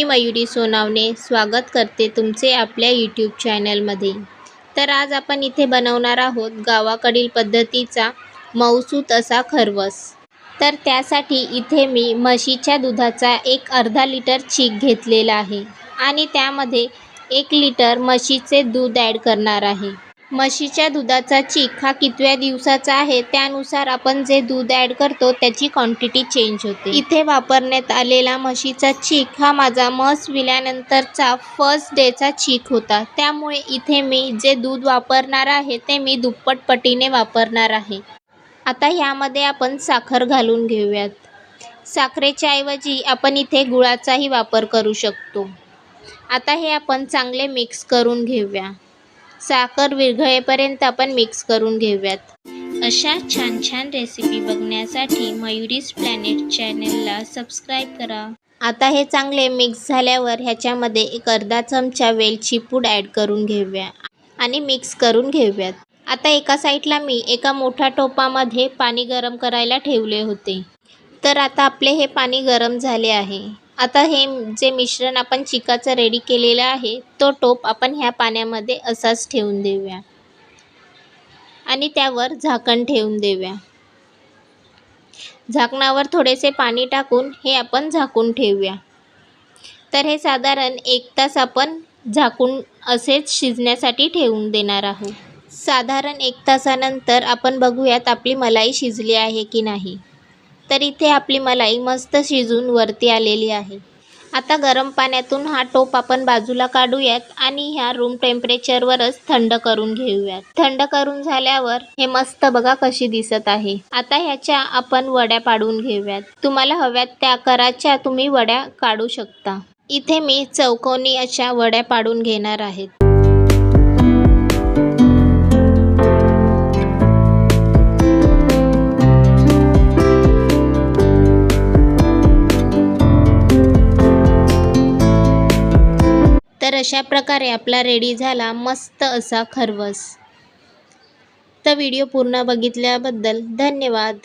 मी मयुरी सोनावणे स्वागत करते तुमचे आपल्या यूट्यूब चॅनलमध्ये तर आज आपण इथे बनवणार आहोत गावाकडील पद्धतीचा मौसूत असा खरवस. तर त्यासाठी इथे मी म्हशीच्या दुधाचा एक अर्धा लिटर चीक घेतलेला आहे आणि त्यामध्ये एक लिटर म्हशीचे दूध ॲड करणार आहे. म्हशीच्या दुधाचा चीक हा कितव्या दिवसाचा आहे त्यानुसार आपण जे दूध ॲड करतो त्याची क्वांटिटी चेंज होते. इथे वापरण्यात आलेला म्हशीचा चीक हा माझा म्हस विल्यानंतरचा फर्स्ट डेचा चीक होता. त्यामुळे इथे मी जे दूध वापरणार आहे ते मी दुप्पट पटीने वापरणार आहे. आता ह्यामध्ये आपण साखर घालून घेऊयात. साखरेच्या ऐवजी आपण इथे गुळाचाही वापर करू शकतो. आता हे आपण चांगले मिक्स करून घेऊया. साखर विरघळेपर्यंत आपण मिक्स करून घेऊयात. अशा छान छान रेसिपी बघण्यासाठी मयुरीज प्लॅनेट चॅनलला सबस्क्राईब करा. आता हे चांगले मिक्स झाल्यावर ह्याच्यामध्ये एक अर्धा चमचा वेलची पूड ॲड करून घेऊया आणि मिक्स करून घेऊयात. आता एका साईडला मी एका मोठ्या टोपामध्ये पाणी गरम करायला ठेवले होते. तर आता आपले हे पाणी गरम झाले आहे. आता हे जे मिश्रण आपण चिकाचं रेडी केलेलं आहे तो टोप आपण ह्या पाण्यामध्ये असाच ठेवून देऊया. आणि त्यावर झाकण ठेवून देऊया. झाकणावर थोडेसे पाणी टाकून हे आपण झाकून ठेवूया. तर हे साधारण एक तास आपण झाकून असेच शिजण्यासाठी ठेवून देणार आहोत. साधारण एक तासानंतर आपण बघूयात आपली मलाई शिजली आहे की नाही. तर इथे आपली मलाई मस्त शिजून वरती आलेली आहे. आता गरम पाण्यातून हा टोप आपण बाजूला काढूयात आणि ह्या रूम टेम्परेचरवरच थंड करून घेऊयात. थंड करून झाल्यावर हे मस्त बघा कशी दिसत आहे. आता ह्याच्या आपण वड्या पाडून घेऊयात. तुम्हाला हव्यात त्या आकाराच्या तुम्ही वड्या काढू शकता. इथे मी चौकोनी अशा वड्या पाडून घेणार आहेत तर अशा प्रकारे आपला रेडी झाला मस्त असा खरवस. तर व्हिडिओ पूर्ण बघितल्याबद्दल धन्यवाद.